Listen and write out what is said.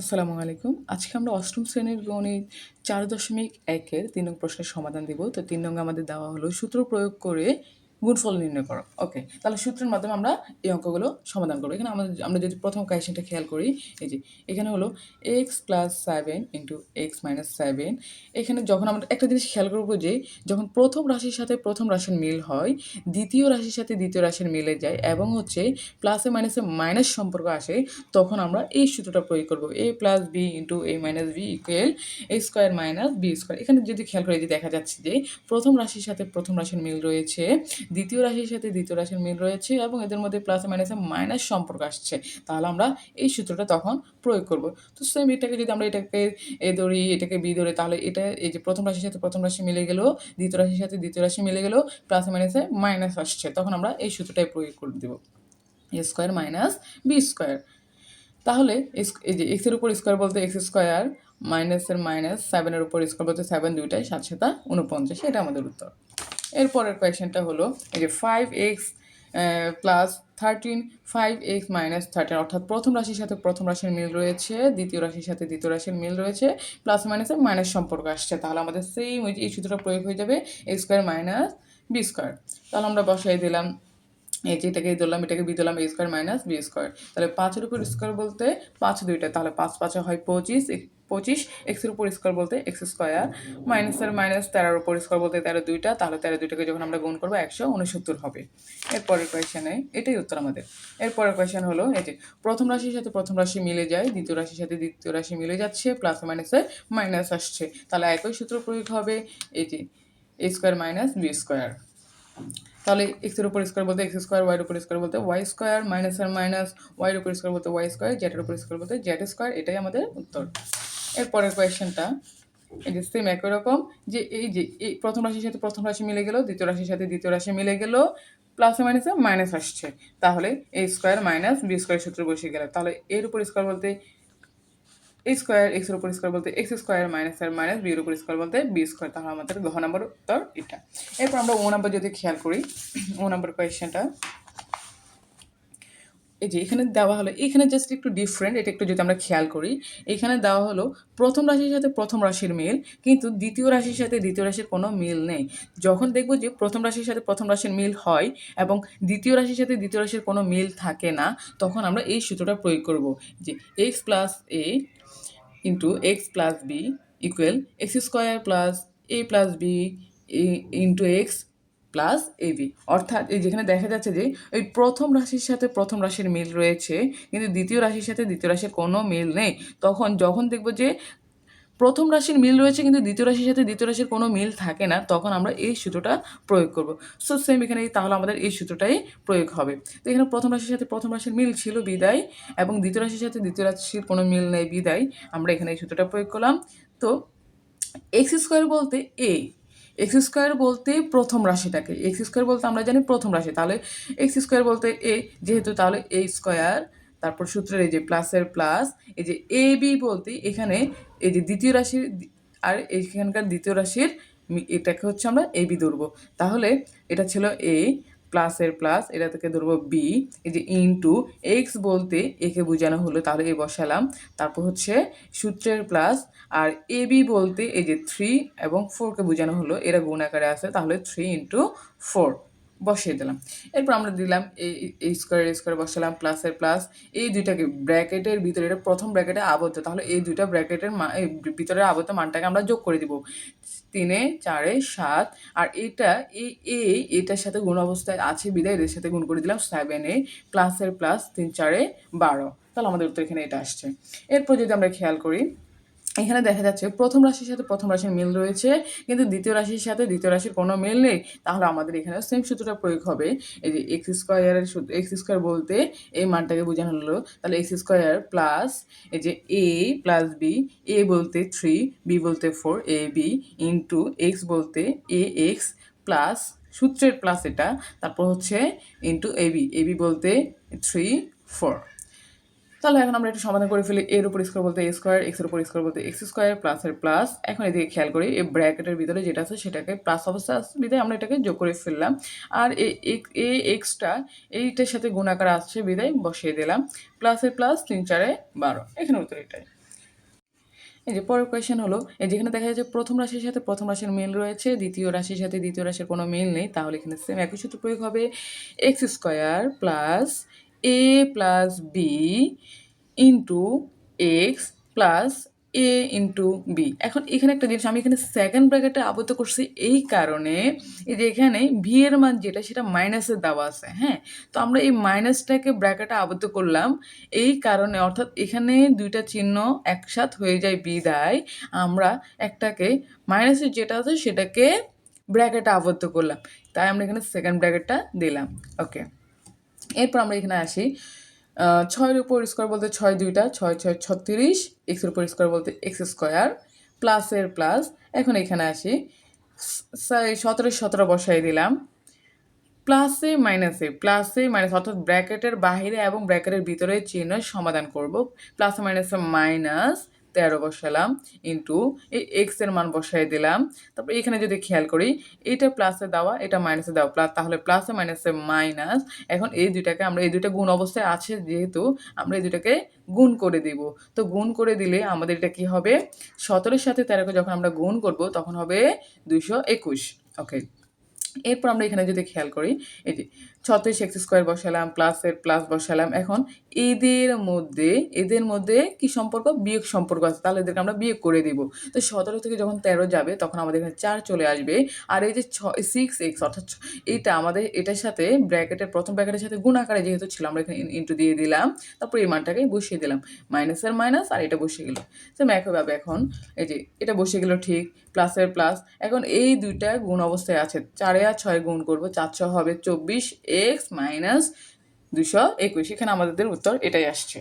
আসসালামু আলাইকুম। আজকে আমরা অষ্টম শ্রেণির গণিত চার দশমিক একের তিন নং প্রশ্নের সমাধান দিব। তো তিন নং আমাদের দেওয়া হলো সূত্র প্রয়োগ করে গুণফল নির্ণয় করো। ওকে তাহলে সূত্রের মাধ্যমে আমরা এই অঙ্কগুলো সমাধান করব। এখানে আমাদের আমরা যদি প্রথম কোয়েশনটা খেয়াল করি, এই যে, এখানে হলো x plus seven into x minus seven এখানে যখন আমরা একটা জিনিস খেয়াল করব যে, যখন প্রথম রাশির সাথে প্রথম রাশির মিল হয়, দ্বিতীয় রাশির সাথে দ্বিতীয় রাশির মিলে যায় এবং হচ্ছে প্লাসে মাইনাসে মাইনাস সম্পর্ক আসে, তখন আমরা এই সূত্রটা প্রয়োগ করব। A plus b into a minus b equal a square minus b square এখানে যদি খেয়াল করে যে দেখা যাচ্ছে যে, প্রথম রাশির সাথে প্রথম রাশির মিল রয়েছে দ্বিতীয় রাশির সাথে দ্বিতীয় রাশির মিল রয়েছে এবং এদের মধ্যে প্লাসে মাইনাসে মাইনাস সম্পর্ক আসছে। তাহলে আমরা এই সূত্রটা তখন প্রয়োগ করব। তো সেম এটাকে যদি আমরা এটাকে এ ধরি, এটাকে বি ধরি, তাহলে এটা এই যে প্রথম রাশির সাথে প্রথম রাশি মিলে গেলেও দ্বিতীয় রাশির সাথে দ্বিতীয় রাশি মিলে গেলেও প্লাসে মাইনাসে মাইনাস আসছে। তখন আমরা এই সূত্রটাই প্রয়োগ করে দেবো। A square minus b square তাহলে এই যে এক্সের উপর স্কোয়ার বলতে এক্স স্কোয়ার মাইনাসের মাইনাস সেভেনের উপর স্কোয়ার বলতে সেভেন দুইটাই সাত সাতা উনপঞ্চাশ এটা আমাদের উত্তর। এরপরের কোয়েশ্চেনটা হলো, এই যে five x plus thirteen five x minus thirteen অর্থাৎ প্রথম রাশির সাথে প্রথম রাশির মিল রয়েছে, দ্বিতীয় রাশির সাথে দ্বিতীয় রাশির মিল রয়েছে প্লাস মাইনাসে মাইনাস সম্পর্ক আসছে। তাহলে আমাদের সেম ওই যে এই সূত্রটা প্রয়োগ হয়ে যাবে a square minus b square তাহলে আমরা বসাই দিলাম এই যে এটাকে ধরলাম, এটাকে বি ধরলাম, a square minus b square. তাহলে পাঁচের উপর স্কোয়ার বলতে পাঁচ দুইটা, তাহলে পাঁচ পাঁচে হয় পঁচিশ পঁচিশ এক্সের উপর স্কোয়ার বলতে এক্স স্কোয়ার মাইনাসের মাইনাস তেরোর উপর স্কোয়ার বলতে তেরো দুইটা, তাহলে তেরো দুইটাকে যখন আমরা গুণ করব একশো উনসত্তর হবে। এরপরের কোয়েশনে এটাই উত্তর আমাদের। এরপরের কোয়েশন হলো, এই যে প্রথম রাশির সাথে প্রথম রাশি মিলে যায়, দ্বিতীয় রাশির সাথে দ্বিতীয় রাশি মিলে যাচ্ছে প্লাস মাইনাসে মাইনাস আসছে। তাহলে একই সূত্র প্রয়োগ হবে, এই যে a square minus b square. তাহলে এক্সের উপর স্কোয়ার বলতে এক্স স্কোয়ার ওয়াইয়ের উপর স্কোয়ার বলতে ওয়াই স্কোয়ার মাইনাস আর মাইনাস ওয়াইয়ের উপর স্কোয়ার বলতে ওয়াই স্কোয়ার জেডের উপর স্কোয়ার বলতে জেড স্কোয়ার এটাই আমাদের উত্তর। এরপরের কোয়েশ্চেনটা যে সেম একই রকম, যে এই যে, এই প্রথম রাশির সাথে প্রথম রাশি মিলে গেল, দ্বিতীয় রাশির সাথে দ্বিতীয় রাশি মিলে গেল প্লাসে মাইনাসে মাইনাস আসছে। তাহলে a square minus b square সূত্র বসে গেল। তাহলে এর উপর স্কোয়ার বলতে স্কোয়ার এক্সের উপর স্কোয়ার বলতে এক্স স্কোয়ার মাইনাস আর মাইনাস বি এর উপর স্কোয়ার বলতে বি স্কোয়ার তাহলে আমাদের ঘ নম্বর উত্তর এটা। এরপর আমরা ও নম্বর যদি খেয়াল করি ও নম্বর কোয়েশ্চেনটা এই যে এখানে দেওয়া হলো, এখানে জাস্ট একটু ডিফারেন্ট এটা একটু যদি আমরা খেয়াল করি, এখানে দেওয়া হলো প্রথম রাশির সাথে প্রথম রাশির মিল, কিন্তু দ্বিতীয় রাশির সাথে দ্বিতীয় রাশির কোনো মিল নেই। যখন দেখব যে প্রথম রাশির সাথে প্রথম রাশির মিল হয় এবং দ্বিতীয় রাশির সাথে দ্বিতীয় রাশির কোনো মিল থাকে না, তখন আমরা এই সূত্রটা প্রয়োগ করব যে x plus a into x plus b equal x square plus a plus b into x plus a b অর্থাৎ এই যেখানে দেখা যাচ্ছে যে ওই প্রথম রাশির সাথে প্রথম রাশির মিল রয়েছে, কিন্তু দ্বিতীয় রাশির সাথে দ্বিতীয় রাশির কোনো মিল নেই। তখন যখন দেখব যে প্রথম রাশির মিল রয়েছে, কিন্তু দ্বিতীয় রাশির সাথে দ্বিতীয় রাশির কোনো মিল থাকে না, তখন আমরা এই সূত্রটা প্রয়োগ করব। সো সেম এখানে তাহলে আমাদের এই সূত্রটাই প্রয়োগ হবে। তো এখানে প্রথম রাশির সাথে প্রথম রাশির মিল ছিল, বিদায়, এবং দ্বিতীয় রাশির সাথে দ্বিতীয় রাশির কোনো মিল নেই, বিদায়। আমরা এখানে এই সূত্রটা প্রয়োগ করলাম। তো এক্স স্কোয়ার বলতে এ এক্স স্কোয়ার বলতে প্রথম রাশিটাকে এক্স স্কোয়ার বলতে আমরা জানি প্রথম রাশি, তাহলে এক্স স্কোয়ার বলতে এ যেহেতু তাহলে এ স্কোয়ার তারপর সূত্রের এই যে প্লাসের প্লাস এই যে এ বি বলতে এখানে এই যে দ্বিতীয় রাশির, আর এখানকার দ্বিতীয় রাশির এটাকে হচ্ছে আমরা এ বি ধরবো। তাহলে এটা ছিল এ প্লাসের প্লাস এটা থেকে ধরবো বি এই যে ইনটু এক্স বলতে একে বোঝানো হলো, তাহলে এ বসালাম। তারপর হচ্ছে সূত্রের প্লাস আর এ বি বলতে এই যে থ্রি এবং ফোরকে বোঝানো হলো, এরা গুণ আকারে আছে, তাহলে থ্রি ইন্টু ফোর বসিয়ে দিলাম। এরপর আমরা দিলাম এই এই স্কোয়ার স্কোয়ার বসালাম প্লাসের প্লাস এই দুইটাকে ব্র্যাকেটের ভিতরে, এটা প্রথম ব্র্যাকেটে আবদ্ধ। তাহলে এই দুইটা ব্র্যাকেটের ভিতরে আবদ্ধ মানটাকে আমরা যোগ করে দিব। তিনে, চারে, সাত। আর এটা, এই এ এটার সাথে গুণ অবস্থায় আছে বিদায় এদের সাথে গুণ করে দিলাম সেভেন এ। প্লাসের প্লাস তিন, চারে বারো। তাহলে আমাদের উত্তর এখানে এটা আসছে। এরপর যদি আমরা খেয়াল করি এখানে দেখা যাচ্ছে প্রথম রাশির সাথে প্রথম রাশির মিল রয়েছে, কিন্তু দ্বিতীয় রাশির সাথে দ্বিতীয় রাশির কোনো মিল নেই। তাহলে আমাদের এখানে সেম সূত্রটা প্রয়োগ হবে। এই যে এক্স স্কোয়ারের সূত্র এক্স স্কোয়ার বলতে এই মানটাকে বোঝানো হলো। তাহলে এক্স স্কোয়ার প্লাস এই যে এ প্লাস বি এ বলতে থ্রি বি বলতে four a b into x বলতে এ এক্স প্লাস সূত্রের প্লাস এটা। তারপর হচ্ছে into a b a b বলতে থ্রি ফোর তাহলে এখন আমরা একটু সমাধান করে ফেলি এর উপর স্কোয়ার বলতে এ স্কোয়ার এক্সের উপর স্কোয়ার বলতে এক্স স্কোয়ার প্লাসের প্লাস এখন এদিকে খেয়াল করি, এই ব্র্যাকেটের ভিতরে যেটা আছে সেটাকে প্লাস অবস্থা বিধায় আমরা এটাকে যোগ করে ফেললাম। আর এ এক্সটা এইটার সাথে গুণাকার আসছে বিদায় বসিয়ে দিলাম। প্লাসের প্লাস তিন চারে বারো। এখানে উত্তর এটাই। এই যে পরের কোয়েশ্চেন হলো, এই যেখানে দেখা যাচ্ছে প্রথম রাশির সাথে প্রথম রাশির মিল রয়েছে, দ্বিতীয় রাশির সাথে দ্বিতীয় রাশির কোনো মিল নেই, তাহলে এখানে সেম একই সূত্র প্রয়োগ হবে। X square plus a plus b into x plus a into b এখন এখানে একটা জিনিস, আমি এখানে সেকেন্ড ব্র্যাকেটে আবদ্ধ করছি এই কারণে এই যে এখানে ভি এর মান যেটা, সেটা মাইনাসের দেওয়া আছে হ্যাঁ? তো আমরা এই মাইনাসটাকে ব্র্যাকেটে আবদ্ধ করলাম, এই কারণে অর্থাৎ এখানে দুইটা চিহ্ন একসাথ হয়ে যায় বিদায় আমরা একটাকে মাইনাসের যেটা আছে, সেটাকে ব্র্যাকেটে আবদ্ধ করলাম। তাই আমরা এখানে সেকেন্ড ব্র্যাকেটটা দিলাম ওকে এরপর আমরা এখানে আসি। ছয়ের উপর স্কোয়ার বলতে ছয় দুইটা, ছয় ছয় ছত্রিশ এক্সের উপর স্কোয়ার বলতে এক্স স্কোয়ার প্লাসের প্লাস এখন এখানে আসি। সতেরো সতেরো বসাই দিলাম। প্লাসে মাইনাসে প্লাসে মাইনাস অর্থাৎ ব্র্যাকেটের বাইরে এবং ব্র্যাকেটের ভিতরে চিহ্ন সমাধান করব। প্লাসে মাইনাসে মাইনাস তেরো বসালাম ইন্টু এই এক্সের মান বসাই দিলাম। তারপর এখানে যদি খেয়াল করি, এটা প্লাসে দেওয়া, এটা মাইনাসে দেওয়া। প্লাস তাহলে প্লাসে মাইনাসে মাইনাস এখন এই দুইটাকে আমরা, এই দুইটা গুণ অবস্থায় আছে যেহেতু, আমরা এই দুইটাকে গুণ করে দিব। তো গুণ করে দিলে আমাদের এটা কি হবে? সতেরোর সাথে তেরোকে যখন আমরা গুণ করব, তখন হবে দুইশো একুশ। ওকে এরপর আমরা এখানে যদি খেয়াল করি, এই যে ছত্রিশ এক্স স্কোয়ার বসালাম প্লাসের প্লাস বসালাম, এখন এদের মধ্যে এদের মধ্যে কি সম্পর্ক? বিয়োগ সম্পর্ক আছে, তাহলে এদেরকে আমরা বিয়োগ করে দিব। তো সতেরো থেকে যখন তেরো যাবে, তখন আমাদের এখানে চার চলে আসবে। আর এই যে ছ সিক্স এক্স অর্থাৎ এইটা আমাদের, এটার সাথে ব্র্যাকেটের প্রথম ব্র্যাকেটের সাথে গুণ আকারে যেহেতু ছিল, আমরা এখানে ইন্টু দিয়ে দিলাম। তারপর এই মানটাকে বসিয়ে দিলাম। মাইনাসের মাইনাস আর এটা বসে গেল। সেম একইভাবে এখন, এই যে এটা বসে গেল ঠিক প্লাসের প্লাস এখন এই দুইটা গুণ অবস্থায় আছে। চারে আর ছয় গুণ করব, চার ছ হবে চব্বিশ, এক্স মাইনাস দুশো একুশ। এখানে আমাদের উত্তর এটাই আসছে।